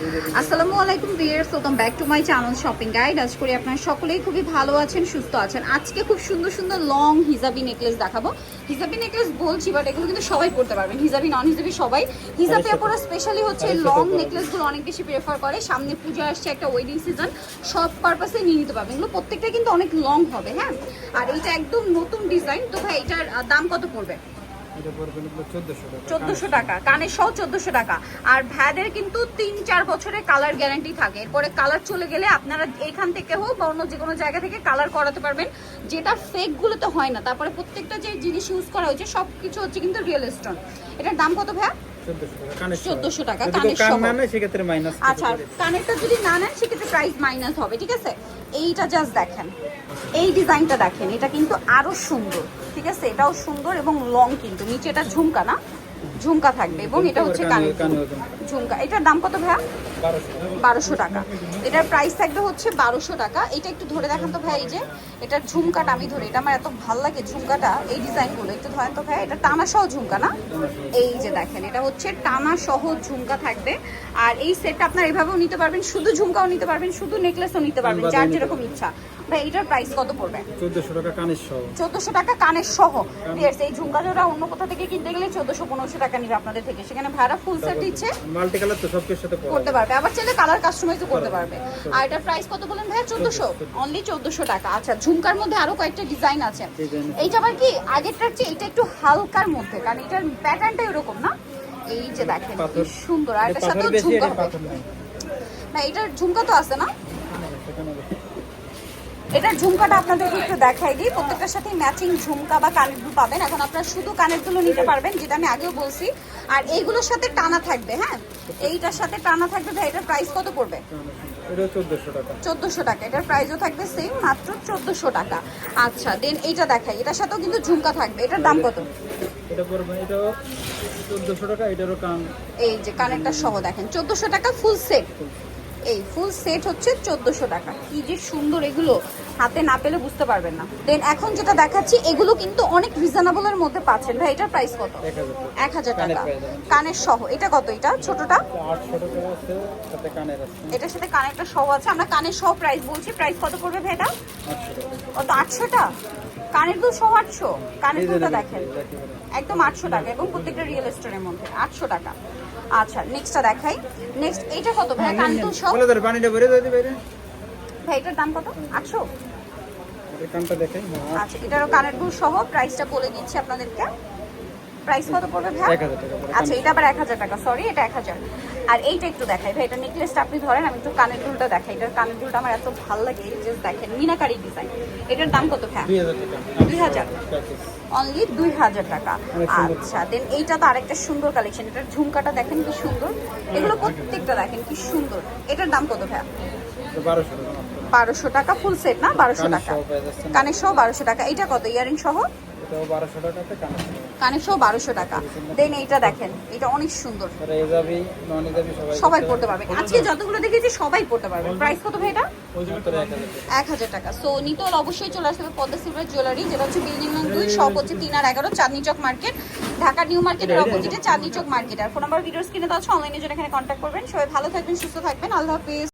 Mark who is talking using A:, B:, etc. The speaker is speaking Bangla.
A: আসসালামু আলাইকুম viewers welcome back to my channel shopping guide আজ করি আপনারা সকলেই খুবই ভালো আছেন সুস্থ আছেন। আজকে খুব সুন্দর সুন্দর লং হিজাবি নেকলেস দেখাবো। হিজাবি নেকলেস বলছি বাট এগুলো কিন্তু সবাই পড়তে পারবেন হিজাবি নন হিজাবি সবাই। হিজাবি আপনারা স্পেশালি হচ্ছে লং নেকলেসগুলো অনেক বেশি প্রেফার করে। সামনে পুজো আসছে একটা ওয়েডিং সিজন সব পারপাসে নিয়ে নিতে পারবেন এগুলো প্রত্যেকটা কিন্তু অনেক লং হবে হ্যাঁ? আর এইটা একদম নতুন ডিজাইন তো ভাই এটার দাম কত পড়বে?
B: এটা পড়বে হলো 1400 টাকা
A: চোদ্দশো টাকা কানের সহ চোদ্দশো টাকা। আর ভ্যাদের কিন্তু তিন চার বছরের কালার গ্যারান্টি থাকে। এরপরে কালার চলে গেলে আপনারা এখান থেকে হোক বা অন্য যে কোনো জায়গা থেকে কালার করাতে পারবেন। যেটা ফেক গুলোতে হয় না তারপরে প্রত্যেকটা যে জিনিস ইউজ করা হয়েছে সব কিছু হচ্ছে কিন্তু রিয়েল স্টোন এটার দাম কত ভাইয়া?
B: 1400 টাকা কানের
A: 1400 টাকা,
B: যদি
A: কানের
B: কেউ কান
A: সহ।
B: সেক্ষেত্রে মাইনাস
A: আচ্ছা কানেরটা যদি না নেন সেক্ষেত্রে প্রাইস মাইনাস হবে ঠিক আছে? এইটা জাস্ট দেখেন। এই ডিজাইনটা দেখেন এটা কিন্তু আরও সুন্দর ঠিক আছে? এটাও সুন্দর এবং লং কিন্তু নিচে এটা ঝুমকা না? ঝুমকা থাকবে এবং এটা হচ্ছে ঝুমকা। এটার দাম কত ভাইয়া? বারোশো। টাকা। এটার প্রাইস থাকবে হচ্ছে বারোশো টাকা। এটা একটু ধরে দেখান তো ভাই এই যে এটার ঝুমকাটা আমি ধরে এটা আমার এত ভালো লাগে ঝুমকাটা এই ডিজাইনগুলো একটু ধরেন তো ভাই এটা টানা সহ ঝুমকা না? এই যে দেখেন এটা হচ্ছে টানা সহ ঝুমকা থাকবে। আর এই সেটটা আপনার এভাবেও নিতে পারবেন শুধু ঝুমকাও নিতে পারবেন শুধু নেকলেসও নিতে পারবেন যার যেরকম ইচ্ছা। ভাই এটার প্রাইস কত পড়বে?
B: 1400 টাকা কানের সহ।
A: চোদ্দশো টাকা কানের সহ। এই ঝুমকা জোড়া অন্য কোথা থেকে কিনতে গেলে চোদ্দশো পনেরোশো টাকা নিবে আপনাদের থেকে। সেখানে ভাড়া ফুল সেট দিচ্ছে।
B: মাল্টি কালার তো সব সাথে
A: করতে পারবে। আবার চাইলে কালার কাস্টমাইজও করতে পারবে। আর এটার প্রাইস কত বলেন ভাইয়া? চোদ্দশো। অনলি চোদ্দশো টাকা। আচ্ছা ঝুমকার মধ্যে আরও কয়েকটা ডিজাইন আছে। এইটা আবার কি? আগেরটার চেয়ে এটা একটু হালকার মধ্যে। কারণ এটার প্যাটার্নটা এরকম না? এই যে দেখেন কি সুন্দর। আর এটার
B: বেশি
A: ঝুমকা না এটার ঝুমকা তো আছে না। এটার ঝুমকাটা আপনাদেরকে একটু দেখাই দিই। প্রত্যেকটার সাথে ম্যাচিং ঝুমকা বা কানের দুল পাবেন। এখন আপনারা শুধু কানের দুলো নিতে পারবেন যেটা আমি আগেও বলছি। আর এইগুলোর সাথে টানা থাকবে হ্যাঁ? এইটার সাথে টানা থাকবে ভাই এটার প্রাইস কত পড়বে?
B: 1400
A: চোদ্দোশো টাকা। এটার প্রাইসও থাকবে সেম মাত্র চোদ্দোশো টাকা। আচ্ছা দেন এইটা দেখাই। এটার সাথেও কিন্তু ঝুমকা থাকবে। এটার দাম কত?
B: এটা পড়বে এটা 1400 টাকা এটারও কান।
A: এই যে কানেরটা সহ দেখেন চোদ্দোশো টাকা ফুল সেট এই ফুল সেট হচ্ছে চোদ্দোশো টাকা। কি যে সুন্দর এগুলো। হাতে না পেলে বুঝতে পারবেন না। দেন এখন যেটা দেখাচ্ছি এগুলো কিন্তু অনেক রিজনেবলের মধ্যে পাচ্ছেন। ভাই এটার প্রাইস কত? এক হাজার টাকা। কানের সহ। এটা কত এটা? ছোটটা?
B: 800 সাথে কানের আছে।
A: এটার সাথে কানেরটা সহ আছে। আমরা কানের সহ প্রাইস বলছি। প্রাইস কত পড়বে ভাই এটা?
B: 800 টাকা।
A: কত? আটশোটা? কানের দুল সহ আটশো কানের দুলটা দেখেন একদম আটশো টাকা এবং প্রত্যেকটা রিয়েল স্টোরের মধ্যে আটশো টাকা। আচ্ছা নেক্সটটা দেখাই। নেক্সট এইটা কত ভাই কানের দুল সহ
B: পানিটা ভরে দিতে
A: ভাই এটার দাম কত? আটশো?
B: এই কানটা দেখাই
A: আচ্ছা এটারও কানের দুল সহ প্রাইসটা বলে দিচ্ছি আপনাদেরকে। প্রাইস কত পড়বে ভাই
B: 1000 টাকা পড়বে।
A: আচ্ছা এটা আবার এক হাজার টাকা সরি এটা এক হাজার। আর এইটা একটু দেখাই। ভাই এটা নেকলেসটা আপনি ধরেন আমি একটু কানের দুলটা দেখাই। এটার কানের দুলটা আমার এত ভালো লাগে জাস্ট দেখেন মিনাকারি ডিজাইন এটার দাম কত ভাই
B: 2000 টাকা।
A: দুই হাজার। অনলি দুই হাজার টাকা। আচ্ছা দেন এইটা তো আরেকটা সুন্দর কালেকশন এটার ঝুমকাটা দেখেন কি সুন্দর। এগুলো প্রত্যেকটা দেখেন কি সুন্দর। এটার দাম কত ভাইয়া?
B: তো 1200 টাকা। মাত্র।
A: বারোশো টাকা ফুল সেট না? বারোশো টাকা। কানের সহ বারোশো টাকা। এইটা কত? ইয়ারিং সহ?
B: এটাও 1200 টাকাতে কানের সহ।
A: কানের বারোশো টাকা। দেন এইটা দেখেন এটা অনেক সুন্দর।
B: নন সবাই
A: সবাই পড়তে পারবে। আজকে যতগুলো দেখেছি সবাই পড়তে পারবে। প্রাইস কত ভাই এটা?
B: 1000 টাকা।
A: এক হাজার টাকা। সো অবশ্যই চলে পদ্মা সিলভার জুয়েলারি যেটা হচ্ছে বিল্ডিং নং দুই শপ হচ্ছে তিন আর এগারো চাঁদনি চক মার্কেট ঢাকা নিউ মার্কেটের অপোজিটে চাঁদনি চক মার্কেট আর ফোন নাম্বার ভিডিওস কিনে দেওয়া আছে অনলাইনে জন্য এখানে কন্ট্যাক্ট করবেন। সবাই ভালো থাকবেন সুস্থ থাকবেন। আল্লাহ হাফিজ।